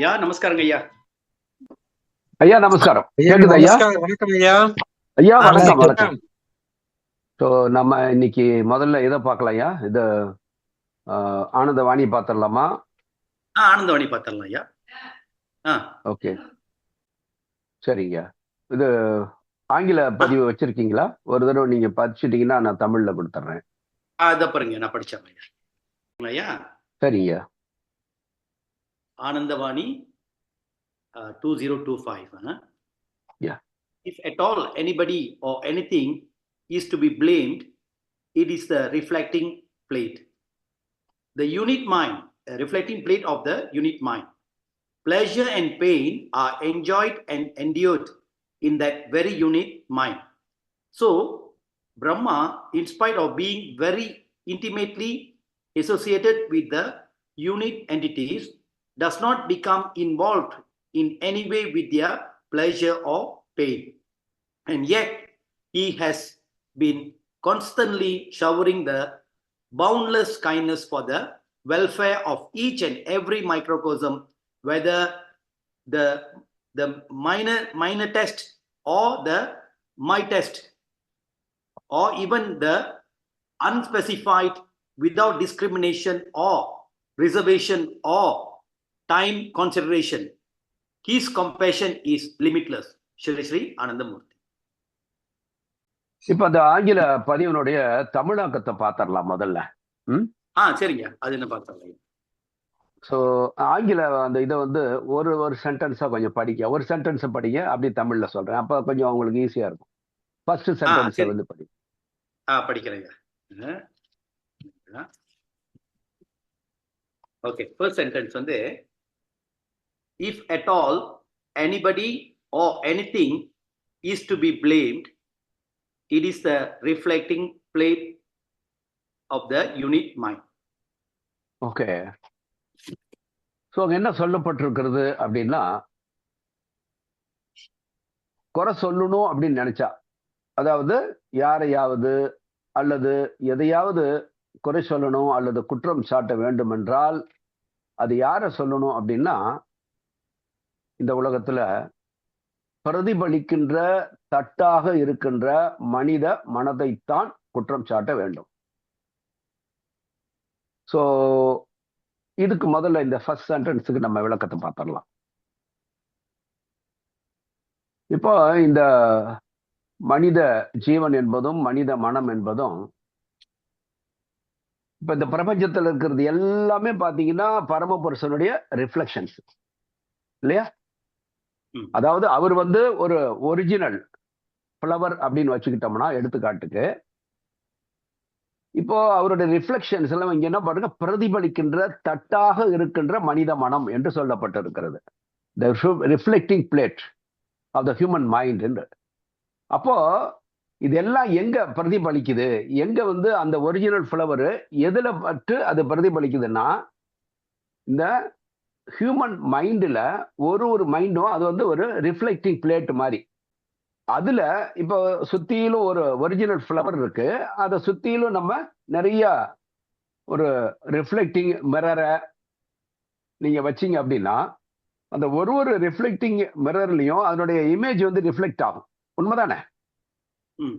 யா நமஸ்காரங்க ஐயா. ஐயா நமஸ்காரம். ஐயா கேக்குது ஐயா? வணக்கம் ஐயா. ஐயா வணக்கம் வணக்கம். ஸோ நம்ம இன்னைக்கு முதல்ல இதை பார்க்கலாம் ஐயா. இது ஆஹ், ஆனந்தவாணி பார்த்துடலாமா? ஆ ஆனந்தவாணி பார்த்துடலாம் ஐயா. ஆ. ஓகே. சரிங்க இது ஆங்கில பதிவு வச்சிருக்கீங்களா? ஒரு தடவை நீங்க படிச்சிட்டீங்கன்னா நான் தமிழ்ல கொடுத்துட்றேன். ஆ இதை பாருங்க நான் படிச்சேன் ஐயா. ஐயா. சரிங்க Anandavani uh, 2025. Huh? Yeah. If at all anybody or anything is to be blamed, it is the reflecting plate. The unit mind, reflecting plate of the unit mind. Pleasure and pain are enjoyed and endured in that very unit mind. So, Brahma, in spite of being very intimately associated with the unit entities, does not become involved in any way with their pleasure or pain. And yet, he has been constantly showering the boundless kindness for the welfare of each and every microcosm, whether the, the minor, minor test or the my test, or even the unspecified without discrimination or reservation or time consideration. His compassion is limitless. Shri Shri Anandamurti. இப்போ அந்த ஆங்கில பதிவினுடைய தமிழாக்கத்தை பார்த்துடலாம் முதல்ல. ஆ சரிங்க. அது என்ன பார்த்தோம் ஸோ ஆங்கில அந்த இதை வந்து ஒரு ஒரு சென்டென்ஸாக கொஞ்சம் படிக்க ஒரு சென்டென்ஸை படிங்க. அப்படி தமிழ்ல சொல்றேன். அப்போ கொஞ்சம் உங்களுக்கு ஈஸியா இருக்கும். ஃபர்ஸ்ட் சென்டென்ஸை. வந்து படி ஆ படிக்கிறேங்க. ஓகே ஃபர்ஸ்ட் சென்டென்ஸ் வந்து if at all anybody or anything is to be blamed, it is the reflecting plate of the unit mind. Okay so அங்கே என்ன சொல்லப்பட்டிருக்கிறது அப்படின்னா குறை சொல்லணும் அப்படின்னு நினைச்சா அதாவது யாரையாவது அல்லது எதையாவது குறை சொல்லணும் அல்லது குற்றம் சாட்ட வேண்டும் என்றால் அது யாரை சொல்லணும் அப்படின்னா இந்த உலகத்துல பிரதிபலிக்கின்ற தட்டாக இருக்கின்ற மனித மனதைத்தான் குற்றம் சாட்ட வேண்டும். ஸோ இதுக்கு முதல்ல இந்த ஃபர்ஸ்ட் சென்டென்ஸுக்கு நம்ம விளக்கத்தை பார்த்துடலாம். இப்போ இந்த மனித ஜீவன் என்பதும் மனித மனம் என்பதும் இப்போ இந்த பிரபஞ்சத்தில் இருக்கிறது எல்லாமே பார்த்தீங்கன்னா பரமபுருஷனுடைய ரிஃப்ளெக்ஷன்ஸ் இல்லையா? அதாவது அவர் வந்து ஒரு ஒரிஜினல் ஃப்ளவர் அப்படின்னு வச்சுக்கிட்டோம்னா எடுத்துக்காட்டுக்கு. இப்போ அவருடைய ரிஃப்ளெக்ஷன்ஸ் எல்லாம் இங்க என்ன பாருங்க பிரதிபலிக்கின்ற தட்டாக இருக்கின்ற மனித மனம் என்று சொல்லப்பட்டிருக்கிறது. The reflecting plate of the human mind என்று. அப்போ இதெல்லாம் எங்க பிரதிபலிக்குது? எங்க வந்து அந்த ஒரிஜினல் ஃப்ளவர் எதுல பட்டு அது பிரதிபலிக்குதுன்னா இந்த ஹியூமன் மைண்டில் ஒரு ஒரு மைண்டும் அது வந்து ஒரு ரிஃப்ளெக்டிங் பிளேட் மாதிரி. அதில் இப்போ சுற்றியிலும் ஒரு ஒரிஜினல் ஃப்ளவர் இருக்குது அதை சுற்றியிலும் நம்ம நிறைய ஒரு ரிஃப்ளெக்டிங் மிரரை நீங்கள் வச்சீங்க அப்படின்னா அந்த ஒரு ஒரு ரிஃப்ளெக்டிங் மிரர்லையும் அதனுடைய இமேஜ் வந்து ரிஃப்ளெக்ட் ஆகும். உண்மைதானே? ம்.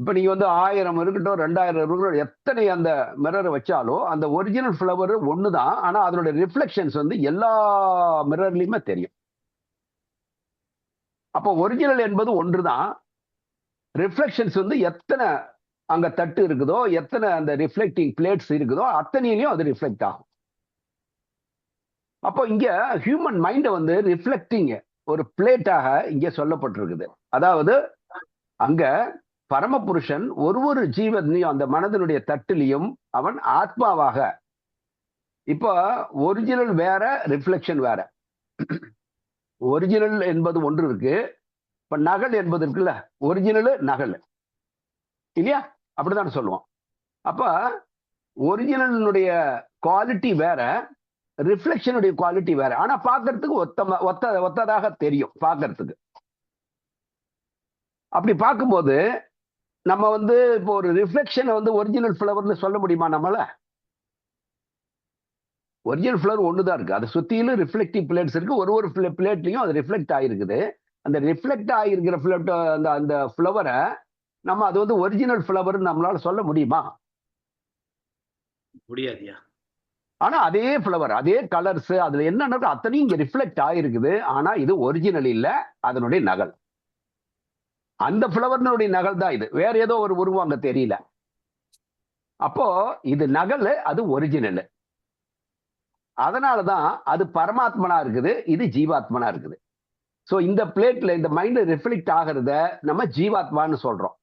இப்போ நீங்க வந்து ஆயிரம் இருக்கட்டும் ரெண்டாயிரம் இருக்கட்டும் எத்தனை அந்த மிரரை வச்சாலும் அந்த ஒரிஜினல் ஃப்ளவர் தான் ஆனால் அதனுடைய ரிஃப்ளெக்ஷன்ஸ் வந்து எல்லா மிரர்லையுமே தெரியும். அப்போ ஒரிஜினல் என்பது ஒன்று தான் ரிஃப்ளெக்ஷன்ஸ் வந்து எத்தனை அங்கே தட்டு இருக்குதோ எத்தனை அந்த ரிஃப்ளெக்டிங் பிளேட்ஸ் இருக்குதோ அத்தனையிலையும் அது ரிஃப்ளெக்ட் ஆகும். அப்போ இங்கே ஹியூமன் மைண்டை வந்து ரிஃப்ளெக்டிங் ஒரு பிளேட்டாக இங்கே சொல்லப்பட்டிருக்குது. அதாவது அங்க பரமபுருஷன் ஒரு ஒரு ஜீவனையும் அந்த மனதனுடைய தட்டிலையும் அவன் ஆத்மாவாக. இப்போ ஒரிஜினல் வேற ரிஃப்ளெக்ஷன் வேற. ஒரிஜினல் என்பது ஒன்று இருக்கு. இப்ப நகல் என்பது இருக்குல்ல ஒரிஜினல் நகல். இல்லையா? அப்படிதான் சொல்லுவோம். அப்ப ஒரிஜினலுடைய குவாலிட்டி வேற ரிஃப்ளெக்ஷனுடைய குவாலிட்டி வேற. ஆனா பார்க்கறதுக்கு ஒத்த ஒத்த ஒத்ததாக தெரியும் பார்க்கறதுக்கு. அப்படி பார்க்கும்போது நம்ம வந்து இப்போ ஒரு ரிஃப்ளெக்ஷனை வந்து ஒரிஜினல் ஃப்ளவர்னு சொல்ல முடியுமா நம்மள? ஒரிஜினல் ஃபிளவர் ஒன்று தான் இருக்கு. அதை சுத்தியிலும் ரிஃப்ளெக்டிவ் பிளேட்ஸ் இருக்கு. ஒரு ஒரு பிளேட்லையும் அது ரிஃப்ளெக்ட் ஆகிருக்குது அந்த ரிஃப்ளெக்ட் ஆகிருக்கிற ஃபிளட் அந்த அந்த ஃப்ளவரை நம்ம அது வந்து ஒரிஜினல் ஃப்ளவர் நம்மளால சொல்ல முடியுமா? முடியாதுயா. ஆனா அதே ஃப்ளவர் அதே கலர்ஸ் அதுல என்ன இருக்கோ அத்தனையும் இங்க ரிஃப்ளெக்ட் ஆகிருக்குது ஆனா இது ஒரிஜினல் இல்ல. அதனுடைய நகல். அந்த ஃப்ளவர்னுடைய நகல் தான் இது. வேற ஏதோ ஒரு உருவம் அங்க தெரியல. அப்போ இது நகல் அது ஒரிஜினல் அதனாலதான் அது பரமாத்மனா இருக்குது இது ஜீவாத்மனா இருக்குது. ஸோ இந்த பிளேட்ல இந்த மைண்ட் ரிஃப்ளெக்ட் ஆகிறத நம்ம ஜீவாத்மான்னு சொல்றோம்.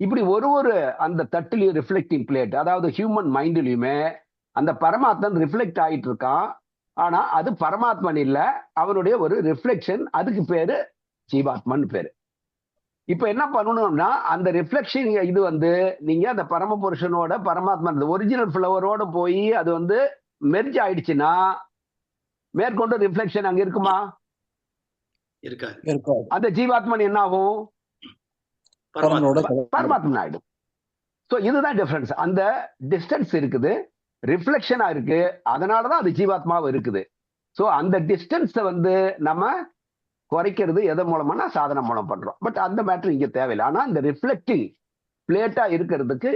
இப்படி ஒரு ஒரு அந்த தட்டுலையும் ரிஃப்ளெக்டிங் பிளேட் அதாவது ஹியூமன் மைண்ட்லயுமே அந்த பரமாத்மன் ரிஃப்ளெக்ட் ஆகிட்டு இருக்கான் ஆனா அது பரமாத்மன் இல்லை அவனுடைய ஒரு ரிஃப்ளெக்ஷன் அதுக்கு பேரு ஜீவாத்மன் பேரு. இப்ப என்ன பண்ணணும்னா அந்த ரிஃப்ளெக்ஷன் இது வந்து நீங்க அந்த பரமபுருஷனோட பரமாத்மன் ஒரிஜினல் ஃபிளவரோட போய் அது வந்து மெர்ஜ் ஆயிடுச்சுன்னா மேற்கொண்டு ரிஃப்ளெக்ஷன் அங்க இருக்குமா? இருக்காது. அந்த ஜீவாத்மன் என்ன ஆகும்? பரமாத்மன் ஆயிடும். ஸோ இதுதான் டிஃபரன்ஸ் அந்த டிஸ்டன்ஸ் இருக்குது ரிஃப்ளெக்ஷனா இருக்கு அதனாலதான் அது ஜீவாத்மாவும் இருக்குது. ஸோ அந்த டிஸ்டன்ஸை வந்து நம்ம குறைக்கிறது எதன் மூலமானா சாதனை மூலம் பண்றோம். பட் அந்த மேட்ரு இங்க தேவையில்லை. ஆனா இந்த ரிஃப்ளெக்டிங் பிளேட்டா இருக்கிறதுக்கு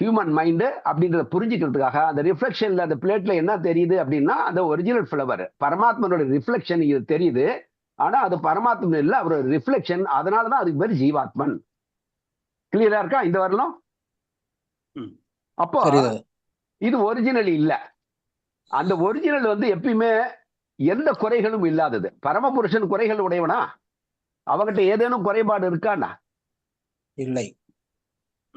ஹியூமன் மைண்டு அப்படின்றத புரிஞ்சுக்கிறதுக்காக அந்த ரிஃப்ளெக்ஷன்ல அந்த பிளேட்ல என்ன தெரியுது அப்படின்னா அந்த ஒரிஜினல் ஃபிளவர் பரமாத்மனோட ரிஃப்ளெக்ஷன் இது தெரியுது. ஆனா அது பரமாத்மன் இல்ல அவரோட ரிஃப்ளெக்ஷன் அதனாலதான் அதுக்கு பேர் ஜீவாத்மன். கிளியரா இருக்கா? இந்த வரலாம்? ம். அப்போ இது ஒரிஜினல் இல்ல. அந்த ஒரிஜினல் வந்து எப்பயுமே எந்த குறைகளும் இல்லாதது. பரமபுருஷன் குறைகள் உடையவனா? அவகிட்ட ஏதேனும் குறைபாடு இருக்கானா? இல்லை.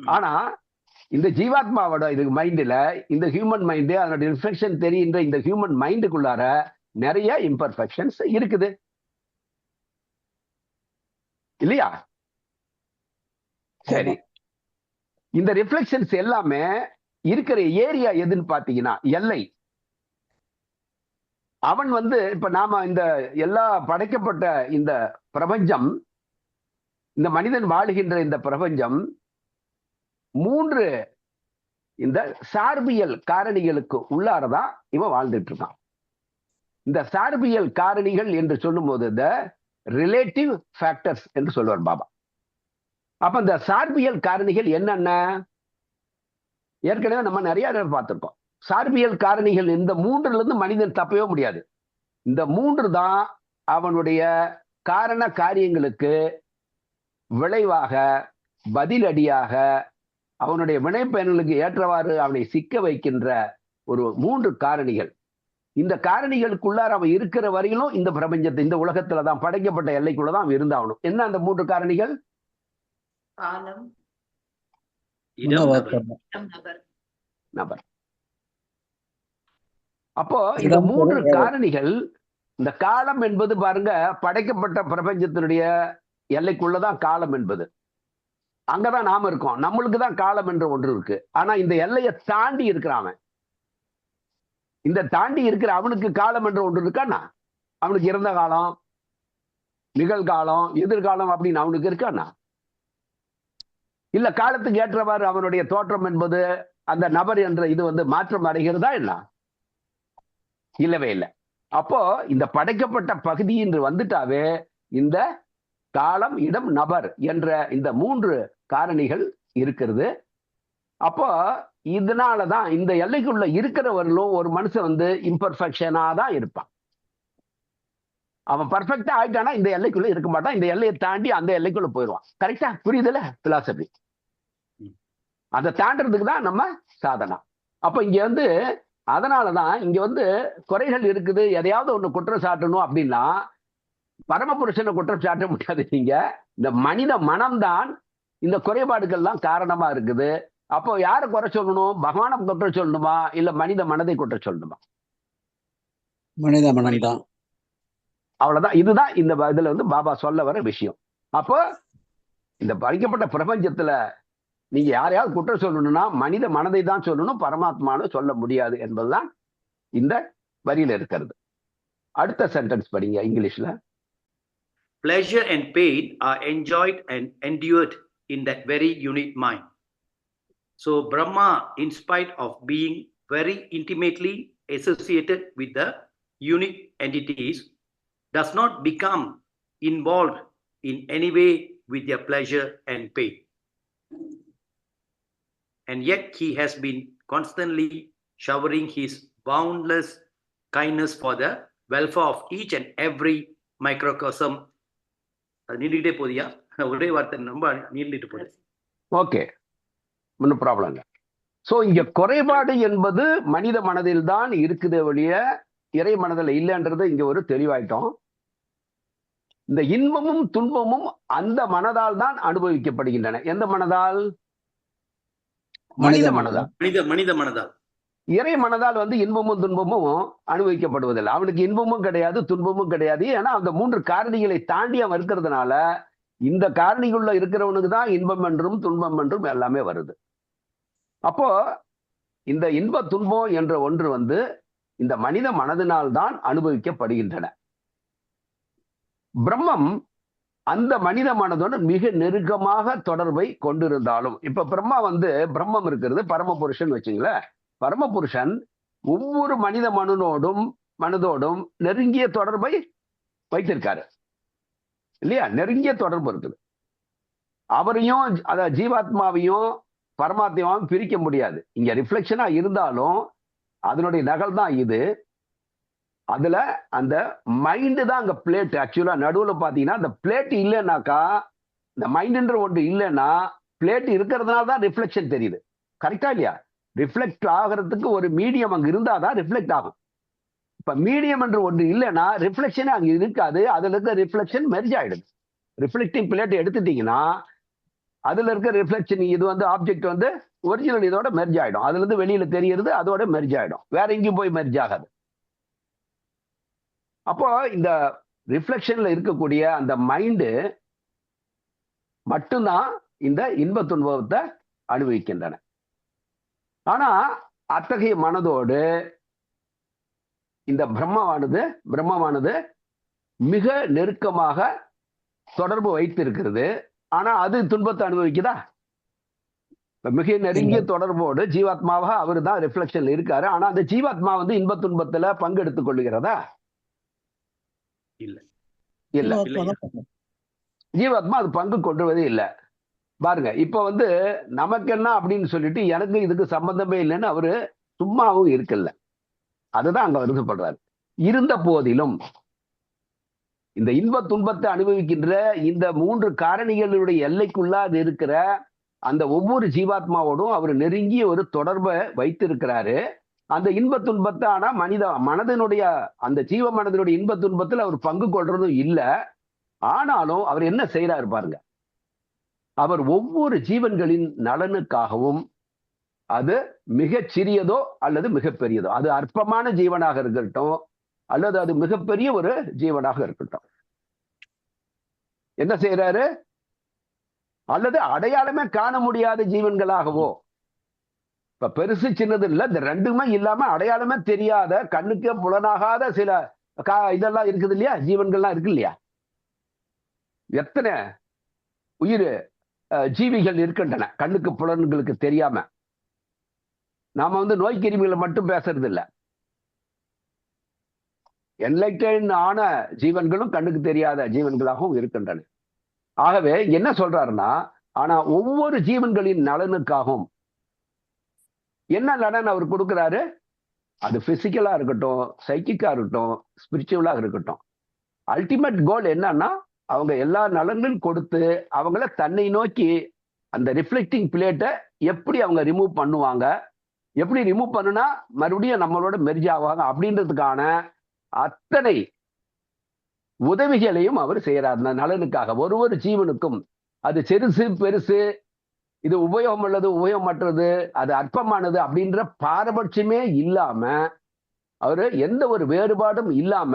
ஆனா இந்த ஜீவாத்மாவோட இது மைண்ட்ல இந்த ஹியூமன் மைண்டு அதனோட ரிஃப்ளெக்ஷன் தெரிகின்ற இந்த ஹியூமன் மைண்டுக்குள்ளார நிறைய இம்பர்ஃபெக்ஷன்ஸ் இருக்குது. இல்லையா? சரி. இந்த ரிஃப்ளெக்ஷன்ஸ் எல்லாமே இருக்கிற ஏரியா எதுன்னு பாத்தீங்கன்னா எல்லை. அவன் வந்து இப்ப நாம இந்த எல்லா படைக்கப்பட்ட இந்த பிரபஞ்சம் இந்த மனிதன் வாழுகின்ற இந்த பிரபஞ்சம் மூன்று இந்த சார்பியல் காரணிகளுக்கு உள்ளாரதான் இவன் வாழ்ந்துட்டு இருக்கான் இந்த சார்பியல் காரணிகள் என்று சொல்லும்போது இந்த ரிலேட்டிவ் ஃபேக்டர்ஸ் என்று சொல்லுவார் பாபா. அப்ப இந்த சார்பியல் காரணிகள் என்னென்ன? ஏற்கனவே நம்ம நிறைய பார்த்துருக்கோம். சார்பியல் காரணிகள் இந்த மூன்றுல இருந்து மனிதன் தப்பவே முடியாது. இந்த மூன்று தான் அவனுடைய காரண காரியங்களுக்கு விளைவாக பதிலடியாக அவனுடைய வினைப்பயன்களுக்கு ஏற்றவாறு அவனை சிக்க வைக்கின்ற ஒரு மூன்று காரணிகள். இந்த காரணிகளுக்குள்ளார அவன் இருக்கிற வரையிலும் இந்த பிரபஞ்சத்தை இந்த உலகத்துல தான் படைக்கப்பட்ட எல்லைக்குள்ள தான் அவன் இருந்தாகணும். என்ன அந்த மூன்று காரணிகள்? நபர். உணவாக்கம். இடம் நபர் நபர் அப்போ இந்த மூன்று காரணிகள் இந்த காலம் என்பது பாருங்க படைக்கப்பட்ட பிரபஞ்சத்தினுடைய எல்லைக்குள்ளதான் காலம் என்பது. அங்கதான் நாம இருக்கோம். நம்மளுக்கு தான் காலம் என்ற ஒன்று இருக்கு. ஆனா இந்த எல்லையை தாண்டி இருக்கிறான் இந்த தாண்டி இருக்கிற அவனுக்கு காலம் என்ற ஒன்று இருக்கானா அவனுக்கு இறந்த காலம் நிகழ்காலம் எதிர்காலம் அப்படின்னு அவனுக்கு இருக்கானா இல்ல காலத்துக்கு ஏற்றவாறு அவனுடைய தோற்றம் என்பது அந்த நபர் என்ற இது வந்து மாற்றம் அடைகிறதா என்ன? இல்லவே இல்லை. அப்போ இந்த படைக்கப்பட்ட பகுதி என்று வந்துட்டாவே இந்த காலம் இடம் நபர் என்ற இந்த மூன்று காரணிகள் இருக்கிறது. அப்போ இதனாலதான் இந்த எல்லைக்குள்ள இருக்கிறவர்களும் ஒரு மனுஷன் வந்து இம்பர்ஃபெக்ஷனா தான் இருப்பான். அவன் பர்ஃபெக்டா ஆயிட்டானா இந்த எல்லைக்குள்ள இருக்க மாட்டான். இந்த எல்லையை தாண்டி அந்த எல்லைக்குள்ள போயிடுவான். கரெக்டா புரியுதுல பிலாசபி அதை தாண்டறதுக்கு தான் நம்ம சாதனா. அப்ப இங்க வந்து அதனாலதான் இங்க வந்து குறைகள் இருக்குது. எதையாவது ஒண்ணு குற்றம் சாட்டணும் அப்படின்னா பரமபுருஷனை குற்றம் சாட்ட முடியாது நீங்க. இந்த மனித மனம்தான் இந்த குறைபாடுகள்லாம் காரணமா இருக்குது. அப்போ யாரை குறை சொல்லணும்? பகவானை குற்றம் சொல்லணுமா? இல்ல மனித மனதை குற்றம் சொல்லணுமா? மனித மனம்தான். அவ்வளவுதான். இதுதான் இந்த இதுல வந்து பாபா சொல்ல வர விஷயம். அப்போ இந்த பறிக்கப்பட்ட பிரபஞ்சத்துல நீங்க யாரையாவது குற்றம் சொல்லணும்னா மனித மனதை தான் சொல்லணும் பரமாத்மான்னு சொல்ல முடியாது என்பதுதான் இந்த வரியில இருக்கிறது அடுத்த சென்டென்ஸ் படிங்க இங்கிலீஷ்ல Pleasure and pain are enjoyed and endured in that very unit mind. So, Brahma, in spite of being very intimately associated with the unique entities does not become involved in any way with their pleasure and pain. And yet he has been constantly showering his boundless kindness for the welfare of each and every microcosm. அது போதியா ஒரே வார்த்தை ரொம்ப நீண்டிட்டு போகுது. Okay ஒன்றும் problem இல்லை. So இங்க குறைபாடு என்பது மனித மனதில் தான் இருக்குதே ஒழிய இறை மனதில் இல்லைன்றது இங்க ஒரு தெளிவாயிட்டோம். இந்த இன்பமும் துன்பமும் அந்த மனதால் தான் அனுபவிக்கப்படுகின்றன. எந்த மனதால்? மனித மனதால் மனித? மனித? மனதால் இறை மனதால் வந்து இன்பமும் துன்பமும் அனுபவிக்கப்படுவதில்லை. அவனுக்கு இன்பமும் கிடையாது துன்பமும் கிடையாது. ஏன்னா அந்த மூன்று காரணிகளை தாண்டி அவன் இருக்கிறதுனால இந்த காரணிக்குள்ள இருக்கிறவனுக்கு தான் இன்பம் என்றும் துன்பம் என்றும் எல்லாமே வருது. அப்போ இந்த இன்ப துன்பம் என்ற ஒன்று வந்து இந்த மனித மனதினால் தான் அனுபவிக்கப்படுகின்றன. பிரம்மம் அந்த மனித மனதோடு மிக நெருக்கமாக தொடர்பை கொண்டிருந்தாலும் இப்ப பிரம்மா வந்து பிரம்மம் இருக்கிறது பரமபுருஷன் வச்சுங்களேன். பரமபுருஷன் ஒவ்வொரு மனித மனுனோடும் மனதோடும் நெருங்கிய தொடர்பை வைத்திருக்காரு. இல்லையா? நெருங்கிய தொடர்பு இருக்குது. அவரையும் அத ஜீவாத்மாவையும் பரமாத்மாவையும் பிரிக்க முடியாது. இங்க ரிஃப்ளெக்ஷனா இருந்தாலும் அதனுடைய நகல் தான் இது. அதுல அந்த மைண்டு தான் அங்க பிளேட் ஆக்சுவலா நடுவுல பாத்தீங்கன்னா அந்த பிளேட் இல்லைன்னாக்கா இந்த மைண்டுன்ற ஒன்று இல்லைன்னா பிளேட் இருக்கிறதுனால தான் ரிஃப்ளெக்ஷன் தெரியுது. கரெக்டா இல்லையா? ரிஃப்ளெக்ட் ஆகிறதுக்கு ஒரு மீடியம் அங்க இருந்தாதான் ரிஃப்ளெக்ட் ஆகும். இப்ப மீடியம் என்று ஒன்று இல்லைன்னா ரிஃப்ளெக்ஷனே அங்க இருக்காது. அதுல இருக்க ரிஃப்ளெக்ஷன் மெர்ஜ் ஆயிடுது. ரிஃப்ளெக்டிங் பிளேட் எடுத்துட்டீங்கன்னா அதுல இருக்க ரிஃப்ளெக்ஷன் இது வந்து ஆப்ஜெக்ட் வந்து ஒரிஜினல் இதோட மெர்ஜ் ஆயிடும். அதுல இருந்து வெளியில தெரியறது அதோட மெர்ஜ் ஆயிடும். வேற எங்கேயும் போய் மெர்ஜ் ஆகாது. அப்போ இந்த ரிஃப்ளெக்ஷன்ல இருக்கக்கூடிய அந்த மைண்டு மட்டும்தான் இந்த இன்ப துன்பத்தை அனுபவிக்கின்றன. ஆனா அத்தகைய மனதோடு இந்த பிரம்மமானது பிரம்மமானது மிக நெருக்கமாக தொடர்பு வைத்திருக்கிறது. ஆனா அது துன்பத்தை அனுபவிக்குதா? மிக நெருங்கிய தொடர்போடு ஜீவாத்மாவாக அவர் தான் ரிஃப்ளெக்ஷன்ல இருக்காரு. ஆனா அந்த ஜீவாத்மா வந்து இன்ப துன்பத்துல பங்கெடுத்துக் கொள்ளுகிறதா? இல்ல. இல்ல. ஜீவாத்மா அது பங்கு கொண்டுவதே இல்ல. பாருங்க இப்ப வந்து நமக்கு என்ன அப்படின்னு சொல்லிட்டு எனக்கு இதுக்கு சம்பந்தமே இல்லைன்னு அவரு சும்மாவும் இருக்கல. அதுதான் அங்க வருத்தப்படுறாரு இருந்த போதிலும் இந்த இன்ப துன்பத்தை அனுபவிக்கின்ற இந்த மூன்று காரணிகளுடைய எல்லைக்குள்ளாது இருக்கிற அந்த ஒவ்வொரு ஜீவாத்மாவோடும் அவர் நெருங்கிய ஒரு தொடர்பை வைத்திருக்கிறாரு. அந்த இன்ப துன்பத்தை ஆனா மனித மனதினுடைய அந்த ஜீவ மனதினுடைய இன்ப துன்பத்தில் அவர் பங்கு கொள்றதும் இல்ல. ஆனாலும் அவர் என்ன செய்யறாரு பாருங்க. அவர் ஒவ்வொரு ஜீவன்களின் நலனுக்காகவும் அது மிக சிறியதோ அல்லது மிகப்பெரியதோ அது அற்பமான ஜீவனாக இருக்கட்டும் அல்லது அது மிகப்பெரிய ஒரு ஜீவனாக இருக்கட்டும். என்ன செய்யறாரு அல்லது அடையாளமே காண முடியாத ஜீவன்களாகவோ இப்ப பெருசு சின்னது இல்ல இந்த ரெண்டுமே இல்லாம அடையாளமே தெரியாத கண்ணுக்கே புலனாகாத சில கா- இதெல்லாம் இருக்குது இல்லையா? ஜீவன்கள்லாம் இருக்கு இல்லையா? எத்தனை உயிர் ஜீவிகள் இருக்கின்றன? கண்ணுக்கு புலன்களுக்கு தெரியாம. நாம வந்து நோய் கிருமிகளை மட்டும் பேசுறது இல்ல என்லைட்டன் ஆன ஜீவன்களும் கண்ணுக்கு தெரியாத ஜீவன்களாகவும் இருக்கின்றன. ஆகவே என்ன சொல்றாருன்னா ஆனா ஒவ்வொரு ஜீவன்களின் நலனுக்காகவும் என்ன நலன் அவர் கொடுக்குறாரு? அது பிசிக்கலா இருக்கட்டும் சைக்கிக்கா இருக்கட்டும் ஸ்பிரிச்சுவலா இருக்கட்டும். அல்டிமேட் கோல் என்னன்னா அவங்க எல்லா நலன்களும் கொடுத்து அவங்கள தன்னை நோக்கி அந்த ரிஃப்ளெக்டிங் பிளேட்டை எப்படி அவங்க ரிமூவ் பண்ணுவாங்க? எப்படி ரிமூவ் பண்ணுனா மறுபடியும் நம்மளோட மெர்ஜ் ஆவாங்க. அப்படின்றதுக்கான அத்தனை உதவிகளையும் அவர் செய்யறார் அந்த நலனுக்காக. ஒரு ஒரு ஜீவனுக்கும். அது சிறுசு பெருசு இது உபயோகம் உள்ளது உபயோகமற்றது அது அற்பமானது அப்படின்ற பாரபட்சமே இல்லாம அவரு எந்த ஒரு வேறுபாடும் இல்லாம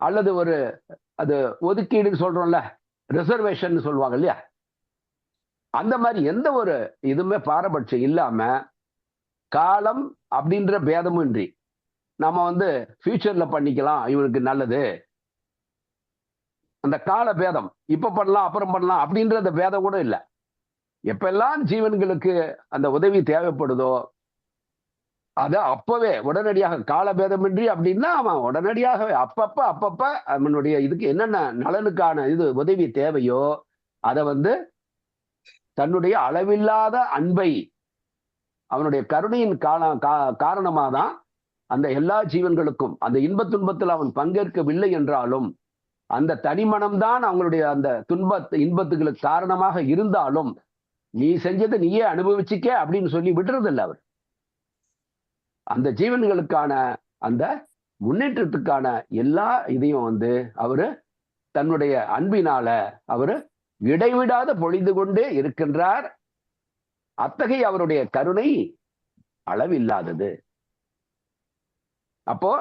அல்லது ஒரு அது ஒதுக்கீடுன்னு சொல்றோம்ல ரிசர்வேஷன் சொல்லுவாங்க இல்லையா? அந்த மாதிரி எந்த ஒரு இதுவுமே பாரபட்சம் இல்லாம காலம் அப்படின்ற பேதமும் இன்றி நம்ம வந்து ஃபியூச்சர்ல பண்ணிக்கலாம் இவனுக்கு நல்லது. அந்த கால பேதம் இப்ப பண்ணலாம் அப்புறம் பண்ணலாம் அப்படின்ற அந்த பேதம் கூட இல்லை. எப்பெல்லாம் ஜீவன்களுக்கு அந்த உதவி தேவைப்படுதோ அது அப்பவே உடனடியாக காலபேதமின்றி அப்படின்னா அவன் உடனடியாகவே அப்பப்ப அப்பப்ப அவனுடைய இதுக்கு என்னென்ன நலனுக்கான இது உதவி தேவையோ அதை வந்து தன்னுடைய அளவில்லாத அன்பை அவனுடைய கருணையின் காலம் கா- காரணமாதான் அந்த எல்லா ஜீவன்களுக்கும் அந்த இன்பத் துன்பத்தில் அவன் பங்கேற்கவில்லை என்றாலும் அந்த தனிமனம்தான் அவங்களுடைய அந்த துன்ப இன்பத்துகளுக்கு காரணமாக இருந்தாலும் நீ செஞ்சதை நீயே அனுபவிச்சுக்க அப்படின்னு சொல்லி விடுறதில்ல அவர். அந்த ஜீவன்களுக்கான அந்த முன்னேற்றத்துக்கான எல்லா இதையும் வந்து அவரு தன்னுடைய அன்பினால அவரு இடைவிடாத பொழிந்து கொண்டே இருக்கின்றார். அத்தகைய அவருடைய கருணை அளவில்லாதது. அப்போ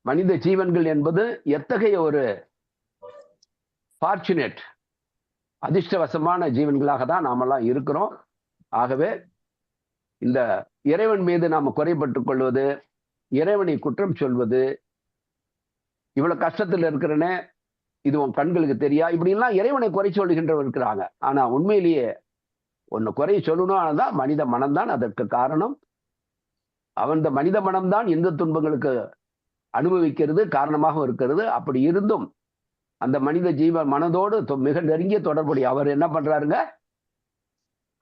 மனித ஜீவன்கள் என்பது எத்தகைய ஒரு ஃபார்ச்சுனேட் அதிர்ஷ்டவசமான ஜீவன்களாக தான் நாமெல்லாம் இருக்கிறோம். ஆகவே இந்த இறைவன் மீது நாம் குறைபட்டு கொள்வது இறைவனை குற்றம் சொல்வது இவ்வளவு கஷ்டத்தில் இருக்கிறனே இது உன் கண்களுக்கு தெரியா? இப்படிலாம் இறைவனை குறை சொல்லுகின்றவர் இருக்கிறாங்க. ஆனா உண்மையிலேயே ஒன்னு குறை சொல்லணும் தான் மனித மனம்தான் அதற்கு காரணம். அவன் இந்த மனித மனம்தான் இந்த துன்பங்களுக்கு அனுபவிக்கிறது காரணமாக இருக்கிறது. அப்படி இருந்தும் அந்த மனித ஜீவ மனதோடு மிக நெருங்கிய தொடர்புடைய அவர் என்ன பண்றாருங்க?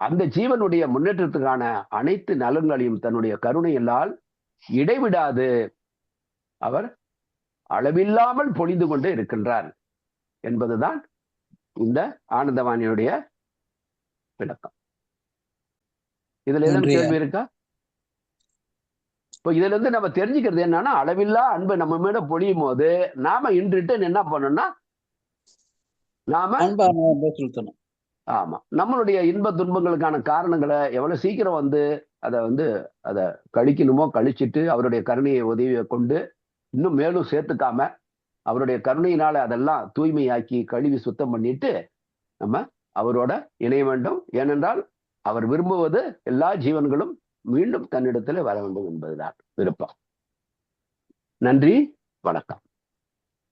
அந்த ஜீவனுடைய முன்னேற்றத்துக்கான அனைத்து நலன்களையும் தன்னுடைய கருணையினால் இடைவிடாது. அவர் அளவில்லாமல் பொழிந்து கொண்டு இருக்கின்றார் என்பதுதான் இந்த ஆனந்தவாணியுடைய விளக்கம். இதுல நன்றி. கேள்வி இருக்கா? இப்போ இதுல இருந்து நம்ம தெரிஞ்சுக்கிறது என்னன்னா அளவில்லா அன்பு நம்ம மேல பொழியும் போது நாம இன்றுட்டு என்ன பண்ணணும்னா நாம செலுத்தணும் ஆமா. நம்மளுடைய இன்ப துன்பங்களுக்கான காரணங்களை எவ்வளவு சீக்கிரம் வந்து அதை வந்து அதை கழிக்கணுமோ கழிச்சிட்டு அவருடைய கருணையை உதவியை கொண்டு இன்னும் மேலும் சேர்த்துக்காம அவருடைய கருணையினால அதெல்லாம் தூய்மையாக்கி கழுவி சுத்தம் பண்ணிட்டு நம்ம அவரோட இணைய வேண்டும். ஏனென்றால் அவர் விரும்புவது எல்லா ஜீவன்களும் மீண்டும் தன்னிடத்தில் வர வேண்டும் என்பதுதான் விருப்பம். நன்றி. வணக்கம்.